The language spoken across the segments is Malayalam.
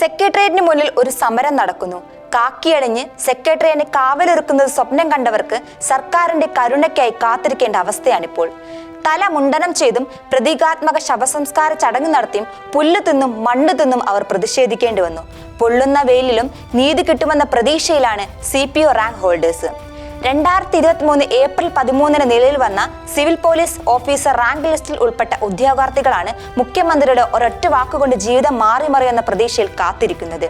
സെക്രട്ടേറിയറ്റിന് മുന്നിൽ ഒരു സമരം നടക്കുന്നു. കാക്കിയടഞ്ഞ് സെക്രട്ടേറിയറ്റിനെ കാവലൊരുക്കുന്നത് സ്വപ്നം കണ്ടവർക്ക് സർക്കാരിന്റെ കരുണയ്ക്കായി കാത്തിരിക്കേണ്ട അവസ്ഥയാണിപ്പോൾ. തല മുണ്ടനം ചെയ്തും പ്രതീകാത്മക ശവസംസ്കാര ചടങ്ങ് നടത്തിയും പുല്ല് തിന്നും മണ്ണ് തിന്നും അവർ പ്രതിഷേധിക്കേണ്ടി വന്നു. പൊള്ളുന്ന വെയിലിലും നീതി കിട്ടുമെന്ന പ്രതീക്ഷയിലാണ് C P O rank holders രണ്ടായിരത്തി ഇരുപത്തി മൂന്ന് ഏപ്രിൽ പതിമൂന്നിന് നിലയിൽ വന്ന സിവിൽ പോലീസ് ഓഫീസർ റാങ്ക് ലിസ്റ്റിൽ ഉൾപ്പെട്ട ഉദ്യോഗാർത്ഥികളാണ് മുഖ്യമന്ത്രിയുടെ ഒരൊറ്റ വാക്കുകൊണ്ട് ജീവിതം മാറി മറിയെന്ന പ്രതീക്ഷയിൽ കാത്തിരിക്കുന്നത്.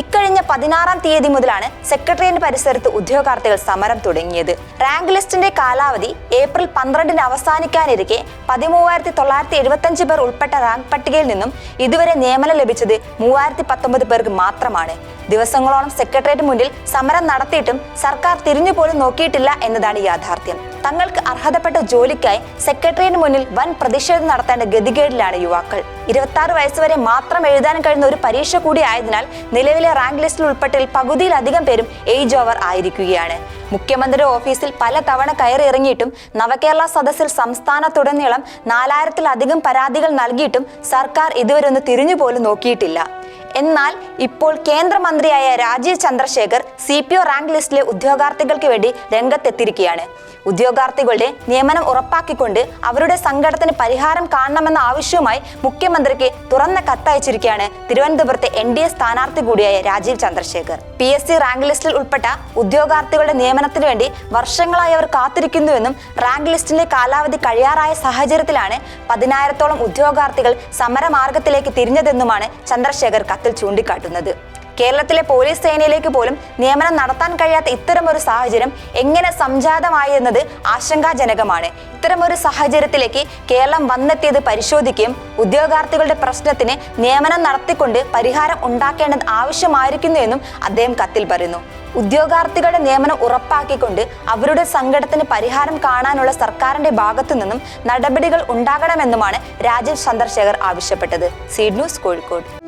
ഇക്കഴിഞ്ഞ പതിനാറാം തീയതി മുതലാണ് സെക്രട്ടേറിയറ്റ് പരിസരത്ത് ഉദ്യോഗാർത്ഥികൾ സമരം തുടങ്ങിയത്. റാങ്ക് ലിസ്റ്റിന്റെ കാലാവധി ഏപ്രിൽ പന്ത്രണ്ടിന് അവസാനിക്കാനിരിക്കെ പതിമൂവായിരത്തി തൊള്ളായിരത്തി എഴുപത്തഞ്ച് പേർ ഉൾപ്പെട്ട റാങ്ക് പട്ടികയിൽ നിന്നും ഇതുവരെ നിയമനം ലഭിച്ചത് മൂവായിരത്തി പത്തൊമ്പത് പേർക്ക് മാത്രമാണ്. ദിവസങ്ങളോളം സെക്രട്ടേറിയറ്റ് മുന്നിൽ സമരം നടത്തിയിട്ടും സർക്കാർ തിരിഞ്ഞുപോലും നോക്കിയിട്ടില്ല എന്നതാണ് യാഥാർത്ഥ്യം. തങ്ങൾക്ക് അർഹതപ്പെട്ട ജോലിക്കായി സെക്രട്ടേറിയറ്റിന് മുന്നിൽ വൻ പ്രതിഷേധം നടത്തേണ്ട ഗതികേടിലാണ് യുവാക്കൾ. ഇരുപത്തി ആറ് വയസ്സുവരെ മാത്രം എഴുതാൻ കഴിയുന്ന ഒരു പരീക്ഷ കൂടി ആയതിനാൽ നിലവിലെ റാങ്ക് ലിസ്റ്റിൽ ഉൾപ്പെട്ടിൽ പകുതിയിലധികം പേരും ഏജ് ഓവർ ആയിരിക്കുകയാണ്. മുഖ്യമന്ത്രി ഓഫീസിൽ പല തവണ കയറിയിറങ്ങിയിട്ടും നവകേരള സദസ്സിൽ സംസ്ഥാനത്തുടനീളം നാലായിരത്തിലധികം പരാതികൾ നൽകിയിട്ടും സർക്കാർ ഇതുവരെ ഒന്ന് തിരിഞ്ഞുപോലും നോക്കിയിട്ടില്ല. എന്നാൽ ഇപ്പോൾ കേന്ദ്രമന്ത്രിയായ Rajeev Chandrasekhar C P O rank ലിസ്റ്റിലെ ഉദ്യോഗാർത്ഥികൾക്ക് വേണ്ടി രംഗത്തെത്തിയിരിക്കുകയാണ്. ഉദ്യോഗാർത്ഥികളുടെ നിയമനം ഉറപ്പാക്കിക്കൊണ്ട് അവരുടെ സങ്കടത്തിന് പരിഹാരം കാണണമെന്ന ആവശ്യവുമായി മുഖ്യമന്ത്രിക്ക് തുറന്ന കത്തയച്ചിരിക്കുകയാണ് തിരുവനന്തപുരത്തെ എൻ ഡി എ സ്ഥാനാർത്ഥി കൂടിയായ Rajeev Chandrasekhar. P S C rank ലിസ്റ്റിൽ ഉൾപ്പെട്ട ഉദ്യോഗാർത്ഥികളുടെ നിയമനത്തിന് വേണ്ടി വർഷങ്ങളായി അവർ കാത്തിരിക്കുന്നുവെന്നും റാങ്ക് ലിസ്റ്റിന്റെ കാലാവധി കഴിയാറായ സാഹചര്യത്തിലാണ് പതിനായിരത്തോളം ഉദ്യോഗാർത്ഥികൾ സമരമാർഗത്തിലേക്ക് തിരിഞ്ഞതെന്നുമാണ് ചന്ദ്രശേഖർ കത്തിൽ ചൂണ്ടിക്കാട്ടുന്നത്. കേരളത്തിലെ പോലീസ് സേനയിലേക്ക് പോലും നിയമനം നടത്താൻ കഴിയാത്ത ഇത്തരം ഒരു സാഹചര്യം എങ്ങനെ സംജാതമായി എന്നത് ആശങ്കാജനകമാണ്. ഇത്തരമൊരു സാഹചര്യത്തിലേക്ക് കേരളം വന്നെത്തിയത് പരിശോധിക്കുകയും ഉദ്യോഗാർത്ഥികളുടെ പ്രശ്നത്തിന് നിയമനം നടത്തിക്കൊണ്ട് പരിഹാരം ഉണ്ടാക്കേണ്ടത് ആവശ്യമായിരിക്കുന്നു എന്നും അദ്ദേഹം കത്തിൽ പറയുന്നു. ഉദ്യോഗാർത്ഥികളുടെ നിയമനം ഉറപ്പാക്കിക്കൊണ്ട് അവരുടെ സങ്കടത്തിന് പരിഹാരം കാണാനുള്ള സർക്കാരിന്റെ ഭാഗത്തു നിന്നും നടപടികൾ ഉണ്ടാകണമെന്നുമാണ് രാജീവ് ചന്ദ്രശേഖർ ആവശ്യപ്പെട്ടത്. Seed news Kozhikode.